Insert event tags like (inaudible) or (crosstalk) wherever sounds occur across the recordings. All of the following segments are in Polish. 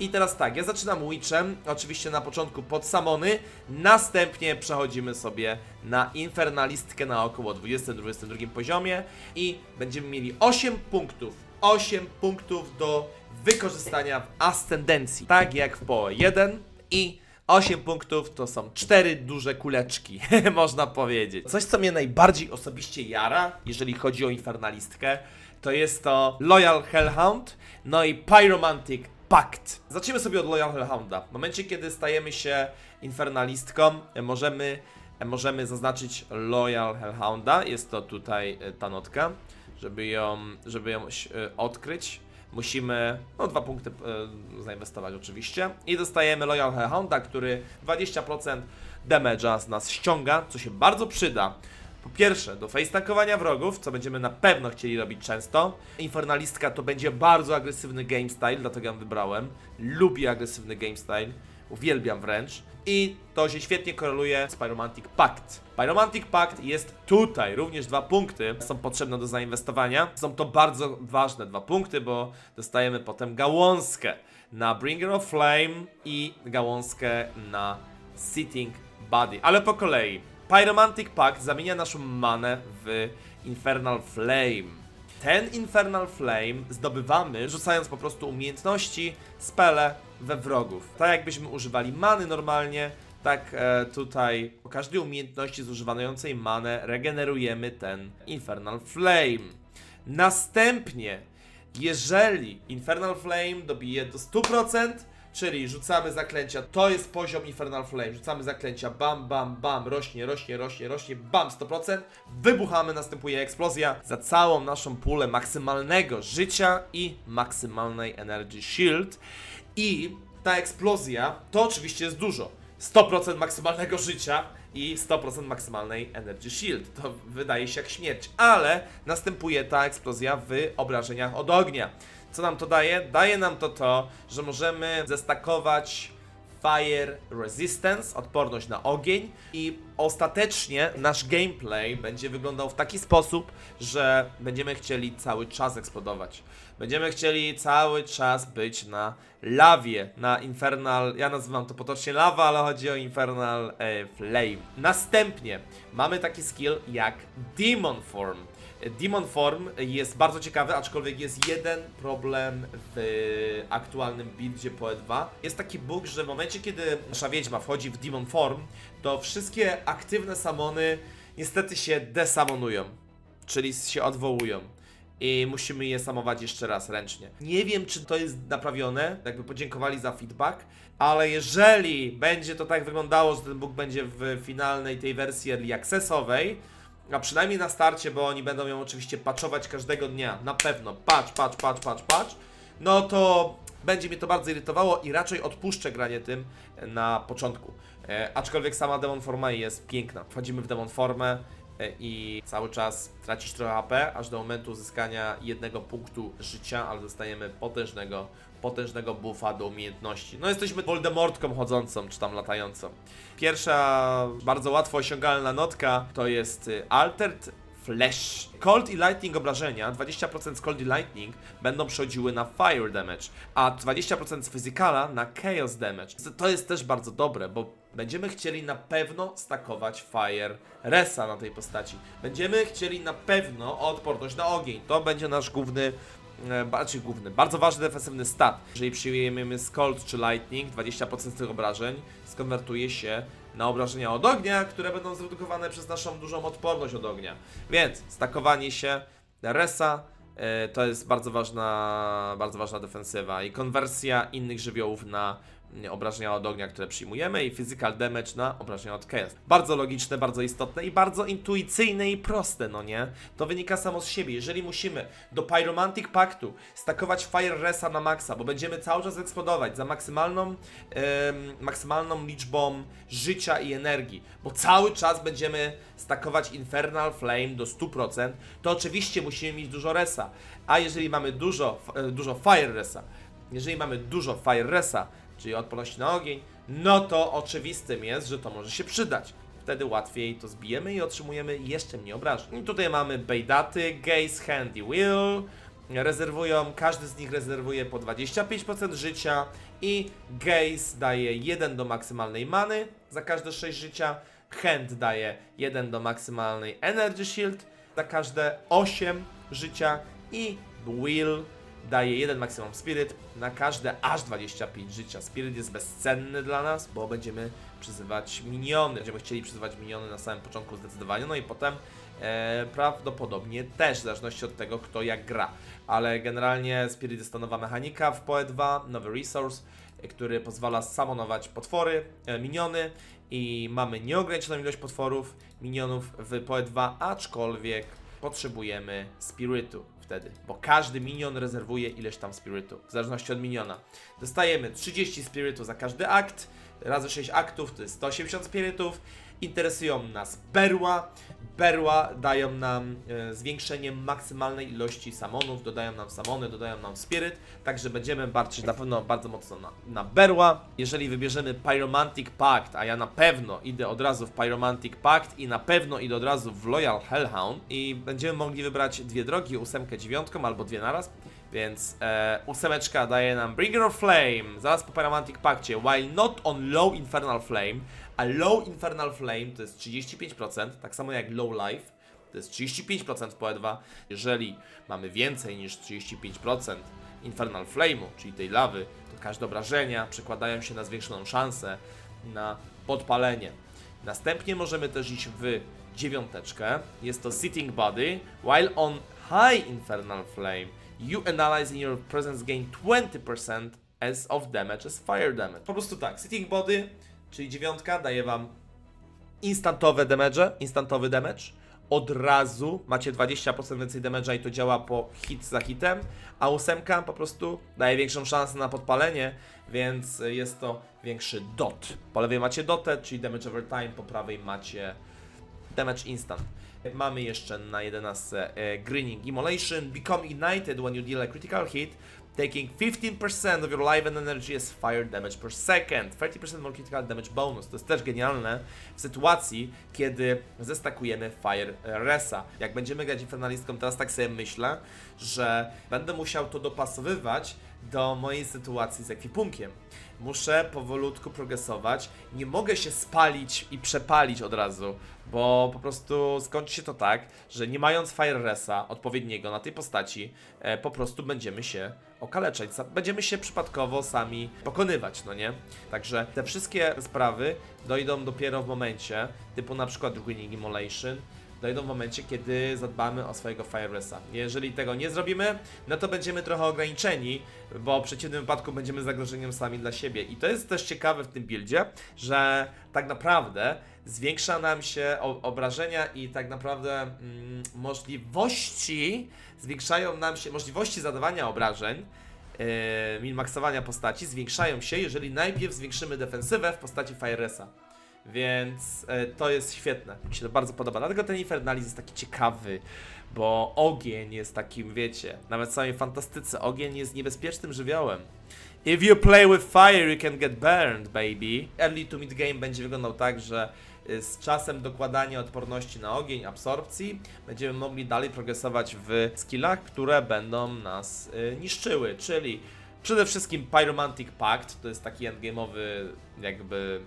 I teraz tak, ja zaczynam Witchem, oczywiście na początku pod Samony, następnie przechodzimy sobie na Infernalistkę na około 20-22 poziomie i będziemy mieli 8 punktów, 8 punktów do wykorzystania w Ascendencji, tak jak w PoE 1 i 8 punktów to są 4 duże kuleczki, (laughs) można powiedzieć. Coś, co mnie najbardziej osobiście jara, jeżeli chodzi o Infernalistkę, to jest to Loyal Hellhound, no i Pyromantic Pact. Zacznijmy sobie od Loyal Hellhounda. W momencie, kiedy stajemy się Infernalistką, możemy, możemy zaznaczyć Loyal Hellhounda. Jest to tutaj e, ta notka, żeby ją, żeby ją e, odkryć. Musimy, no dwa punkty e, zainwestować oczywiście i dostajemy Loyal Hellhounda, który 20% damage'a z nas ściąga, co się bardzo przyda. Po pierwsze, do face tankowania wrogów, co będziemy na pewno chcieli robić często. Infernalistka to będzie bardzo agresywny game style, dlatego ją wybrałem. Lubię agresywny game style, uwielbiam wręcz. I to się świetnie koreluje z Pyromantic Pact. Pyromantic Pact jest tutaj, również dwa punkty są potrzebne do zainwestowania. Są to bardzo ważne dwa punkty, bo dostajemy potem gałązkę na Bringer of Flame i gałązkę na Sitting Body. Ale po kolei. Pyromantic Pact zamienia naszą manę w Infernal Flame. Ten Infernal Flame zdobywamy rzucając po prostu umiejętności, spele we wrogów. Tak jakbyśmy używali many normalnie, tak e, tutaj po każdej umiejętności zużywającej manę regenerujemy ten Infernal Flame. Następnie, jeżeli Infernal Flame dobije do 100%, czyli rzucamy zaklęcia, to jest poziom Infernal Flame, rzucamy zaklęcia, bam, bam, bam, rośnie, rośnie, rośnie, rośnie, bam, 100%, wybuchamy, następuje eksplozja. Za całą naszą pulę maksymalnego życia i maksymalnej Energy Shield. I ta eksplozja to oczywiście jest dużo. 100% maksymalnego życia i 100% maksymalnej Energy Shield. To wydaje się jak śmierć, ale następuje ta eksplozja w obrażeniach od ognia. Co nam to daje? Daje nam to to, że możemy zestakować Fire Resistance, odporność na ogień i ostatecznie nasz gameplay będzie wyglądał w taki sposób, że będziemy chcieli cały czas eksplodować. Będziemy chcieli cały czas być na lawie, na Infernal, ja nazywam to potocznie lawa, ale chodzi o Infernal e, Flame. Następnie mamy taki skill jak Demon Form. Demon Form jest bardzo ciekawy, aczkolwiek jest jeden problem w aktualnym buildzie PoE 2. Jest taki bug, że w momencie, kiedy nasza wiedźma wchodzi w Demon Form, to wszystkie aktywne samony niestety się desamonują, czyli się odwołują. I musimy je samować jeszcze raz ręcznie. Nie wiem, czy to jest naprawione, jakby podziękowali za feedback, ale jeżeli będzie to tak wyglądało, że ten bug będzie w finalnej tej wersji early accessowej, a przynajmniej na starcie, bo oni będą ją oczywiście patchować każdego dnia, na pewno, patch, patch, patch, patch, patch, no to będzie mnie to bardzo irytowało i raczej odpuszczę granie tym na początku. E, aczkolwiek sama Demon Forma jest piękna. Wchodzimy w Demon Formę i cały czas tracisz trochę HP, aż do momentu uzyskania jednego punktu życia, ale dostajemy potężnego, potężnego buffa do umiejętności. No jesteśmy Voldemortką chodzącą, czy tam latającą. Pierwsza, bardzo łatwo osiągalna notka to jest y, Altered Flash. Cold i Lightning obrażenia, 20% z Cold i Lightning będą przechodziły na Fire Damage, a 20% z Physicala na Chaos Damage. To jest też bardzo dobre, bo będziemy chcieli na pewno stakować Fire Resa na tej postaci. Będziemy chcieli na pewno odporność na ogień. To będzie nasz główny e, bardziej główny, bardzo ważny defensywny stat. Jeżeli przyjmiemy Cold czy Lightning, 20% z tych obrażeń skonwertuje się na obrażenia od ognia, które będą zredukowane przez naszą dużą odporność od ognia. Więc stakowanie się Resa e, to jest bardzo ważna, bardzo ważna defensywa i konwersja innych żywiołów na obrażenia od ognia, które przyjmujemy i physical damage na obrażenia od chaos. Bardzo logiczne, bardzo istotne i bardzo intuicyjne i proste, no nie? To wynika samo z siebie. Jeżeli musimy do Pyromantic Pactu stakować Fire Resa na maksa, bo będziemy cały czas eksplodować za maksymalną, em, maksymalną liczbą życia i energii, bo cały czas będziemy stakować Infernal Flame do 100%, to oczywiście musimy mieć dużo Resa. A jeżeli mamy dużo, e, dużo Fire Resa, jeżeli mamy dużo Fire Resa, czyli odporności na ogień, no to oczywistym jest, że to może się przydać. Wtedy łatwiej to zbijemy i otrzymujemy jeszcze mniej obrażeń. I tutaj mamy Bejdaty, Gaze, Handy Will, rezerwują, każdy z nich rezerwuje po 25% życia i Gaze daje 1 do maksymalnej many za każde 6 życia, Hand daje 1 do maksymalnej Energy Shield za każde 8 życia i Will daje 1 maksimum Spirit na każde aż 25 życia. Spirit jest bezcenny dla nas, bo będziemy przyzywać miniony. Będziemy chcieli przyzywać miniony na samym początku zdecydowanie, no i potem e, prawdopodobnie też, w zależności od tego, kto jak gra. Ale generalnie Spirit jest to nowa mechanika w PoE 2, nowy resource, e, który pozwala samonować potwory, e, miniony i mamy nieograniczoną ilość potworów, minionów w PoE 2, aczkolwiek potrzebujemy Spiritu wtedy, bo każdy minion rezerwuje ileś tam Spiritu, w zależności od miniona. Dostajemy 30 Spiritu za każdy akt, razy 6 aktów to jest 180 Spiritów. Interesują nas berła. Berła dają nam e, zwiększenie maksymalnej ilości samonów, dodają nam samony, dodają nam spiryt, także będziemy bardziej na pewno bardzo mocno na, na berła. Jeżeli wybierzemy Pyromantic Pact, a ja na pewno idę od razu w Pyromantic Pact i na pewno idę od razu w Loyal Hellhound i będziemy mogli wybrać dwie drogi, ósemkę dziewiątką albo dwie naraz. Więc e, ósemeczka daje nam Bringer of Flame, zaraz po Pyromantic Pactie, while not on Low Infernal Flame, a Low Infernal Flame to jest 35%, tak samo jak Low Life, to jest 35% w PoE2. Jeżeli mamy więcej niż 35% Infernal Flame'u, czyli tej lawy, to każde obrażenia przekładają się na zwiększoną szansę na podpalenie. Następnie możemy też iść w dziewiąteczkę. Jest to Sitting Body. While on High Infernal Flame, you and allies in your presence gain 20% as of damage as fire damage. Po prostu tak, Sitting Body, czyli dziewiątka, daje wam instantowe damage, instantowy damage. Od razu macie 20% więcej damage'a i to działa po hit za hitem, a ósemka po prostu daje większą szansę na podpalenie, więc jest to większy dot. Po lewej macie dotę, czyli damage over time, po prawej macie damage instant. Mamy jeszcze na 11 e, Greening Immolation. Become ignited when you deal a critical hit, taking 15% of your life and energy as fire damage per second. 30% more critical damage bonus. To jest też genialne w sytuacji, kiedy zestakujemy Fire Resa. Jak będziemy grać Infernalistką, teraz tak sobie myślę, że będę musiał to dopasowywać do mojej sytuacji z ekwipunkiem. Muszę powolutku progresować. Nie mogę się spalić i przepalić od razu, bo po prostu skończy się to tak, że nie mając Fire Resa odpowiedniego na tej postaci, e, po prostu będziemy się okaleczać. Będziemy się przypadkowo sami pokonywać, no nie? Także te wszystkie sprawy dojdą dopiero w momencie, typu na przykład Winning Immolation, dojdą w momencie, kiedy zadbamy o swojego Fire Resa. Jeżeli tego nie zrobimy, no to będziemy trochę ograniczeni, bo w przeciwnym wypadku będziemy zagrożeniem sami dla siebie. I to jest też ciekawe w tym buildzie, że tak naprawdę zwiększa nam się obrażenia i tak naprawdę mm, możliwości, zwiększają nam się możliwości zadawania obrażeń, yy, min-maksowania postaci zwiększają się, jeżeli najpierw zwiększymy defensywę w postaci Fire Resa. Więc e, to jest świetne. Mi się to bardzo podoba. Dlatego ten Infernalizm jest taki ciekawy, bo ogień jest takim, wiecie, nawet w samej fantastyce, ogień jest niebezpiecznym żywiołem. If you play with fire, you can get burned, baby. Early to mid game będzie wyglądał tak, że y, z czasem dokładania odporności na ogień, absorpcji, będziemy mogli dalej progresować w skillach, które będą nas y, niszczyły, czyli przede wszystkim Pyromantic Pact, to jest taki endgame'owy jakby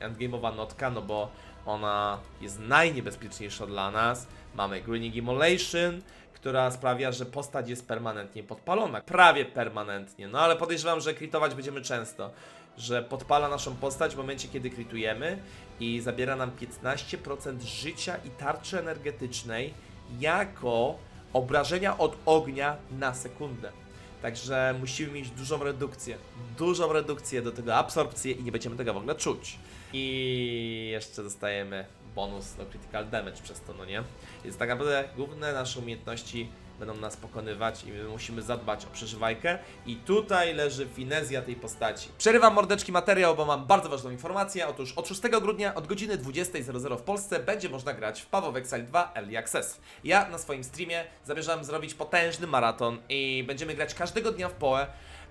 endgame'owa notka, no bo ona jest najniebezpieczniejsza dla nas. Mamy Greening Immolation, która sprawia, że postać jest permanentnie podpalona. Prawie permanentnie, no ale podejrzewam, że kritować będziemy często. Że podpala naszą postać w momencie, kiedy kritujemy i zabiera nam 15% życia i tarczy energetycznej jako obrażenia od ognia na sekundę. Także musimy mieć dużą redukcję. Dużą redukcję do tego absorpcję i nie będziemy tego w ogóle czuć. I jeszcze dostajemy bonus do critical damage przez to, no nie? Więc tak naprawdę główne nasze umiejętności będą nas pokonywać i my musimy zadbać o przeżywajkę i tutaj leży finezja tej postaci. Przerywam mordeczki materiał, bo mam bardzo ważną informację. Otóż od 6 grudnia od godziny 20.00 w Polsce będzie można grać w Paweł Exile 2 Early Access. Ja na swoim streamie zamierzam zrobić potężny maraton i będziemy grać każdego dnia w PoE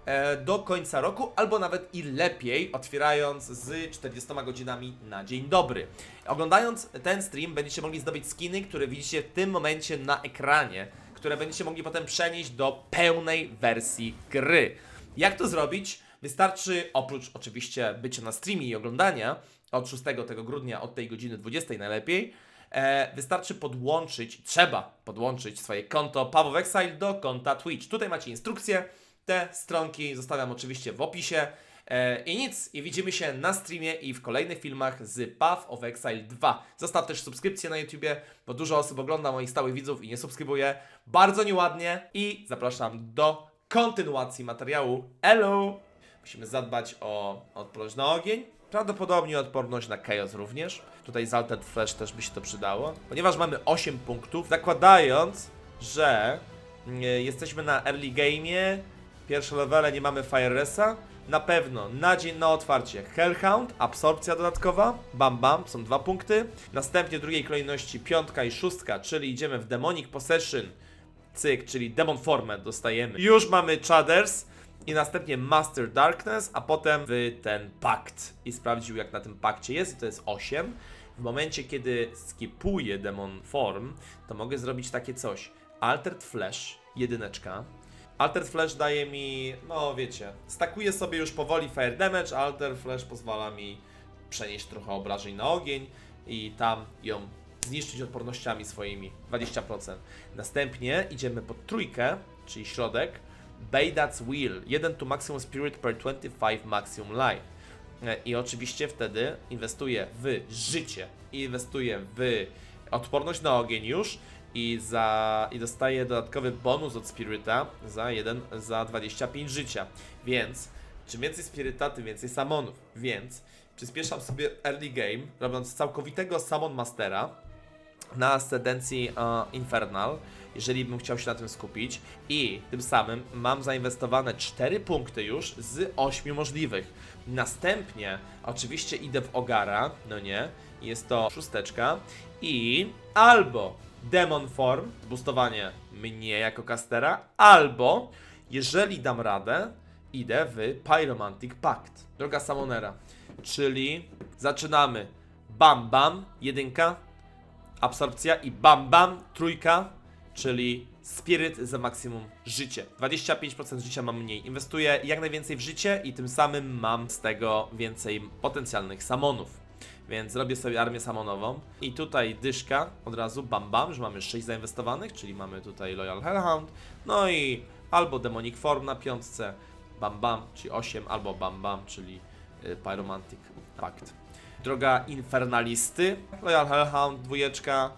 e, do końca roku, albo nawet i lepiej, otwierając z 40 godzinami na dzień dobry. Oglądając ten stream będziecie mogli zdobyć skiny, które widzicie w tym momencie na ekranie, które będziecie mogli potem przenieść do pełnej wersji gry. Jak to zrobić? Wystarczy, oprócz oczywiście bycia na streamie i oglądania, od 6 tego grudnia, od tej godziny 20 najlepiej, e, wystarczy podłączyć, trzeba podłączyć swoje konto Paweł Exile do konta Twitch. Tutaj macie instrukcje, te stronki zostawiam oczywiście w opisie. E, I nic, i widzimy się na streamie i w kolejnych filmach z Path of Exile 2. Zostaw też subskrypcję na YouTubie, bo dużo osób ogląda moich stałych widzów i nie subskrybuje. Bardzo nieładnie i zapraszam do kontynuacji materiału. Hello! Musimy zadbać o odporność na ogień, prawdopodobnie odporność na chaos również. Tutaj z Altered Flash też by się to przydało. Ponieważ mamy 8 punktów, zakładając, że mm, jesteśmy na early game'ie, pierwsze levele nie mamy Fire Resa, na pewno na dzień na otwarcie Hellhound, absorpcja dodatkowa, bam bam, są dwa punkty. Następnie w drugiej kolejności piątka i szóstka, czyli idziemy w Demonic Possession, cyk, czyli Demon Formę dostajemy. Już mamy Chaders i następnie Master Darkness, a potem w ten pakt. I sprawdził jak na tym pakcie jest i to jest 8. W momencie kiedy skipuję Demon Form, to mogę zrobić takie coś. Altered Flash, jedyneczka. Altered Flash daje mi, no wiecie, stakuję sobie już powoli Fire Damage, a Altered Flash pozwala mi przenieść trochę obrażeń na ogień i tam ją zniszczyć odpornościami swoimi 20%. Następnie idziemy pod trójkę, czyli środek, Baydat's Wheel, 1 to maximum spirit per 25 maximum life. E, I oczywiście wtedy inwestuję w życie, inwestuję w odporność na ogień już i, za, i dostaję dodatkowy bonus od Spirita za, jeden, za 25 życia. Więc czym więcej Spirita, tym więcej Samonów. Więc przyspieszam sobie early game, robiąc całkowitego Samon Mastera na ascendencji e, Infernal, jeżeli bym chciał się na tym skupić. I tym samym mam zainwestowane 4 punkty już z 8 możliwych. Następnie oczywiście idę w Ogara, no nie, jest to szósteczka i albo Demon Form, boostowanie mnie jako castera, albo jeżeli dam radę, idę w Pyromantic Pact, droga Samonera, czyli zaczynamy Bam Bam, jedynka, absorpcja i bam bam, trójka, czyli spiryt za maksimum życie. 25% życia mam mniej. Inwestuję jak najwięcej w życie i tym samym mam z tego więcej potencjalnych samonów. Więc zrobię sobie armię samonową i tutaj dyszka od razu bam bam, że mamy 6 zainwestowanych, czyli mamy tutaj Loyal Hellhound, no i albo Demonic Form na piątce, bam bam, czyli 8, albo bam bam, czyli y, Pyromantic Pact. Droga Infernalisty, Loyal Hellhound, dwójeczka,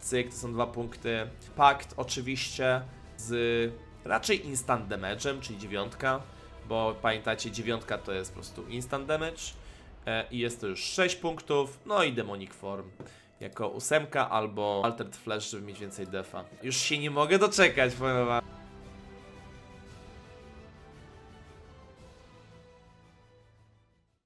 cyk, to są dwa punkty. Pakt oczywiście z raczej instant damage'em, czyli dziewiątka, bo pamiętacie, dziewiątka to jest po prostu instant damage i jest to już 6 punktów, no i Demonic Form jako ósemka albo Altered Flash, żeby mieć więcej defa. Już się nie mogę doczekać, powiem wam.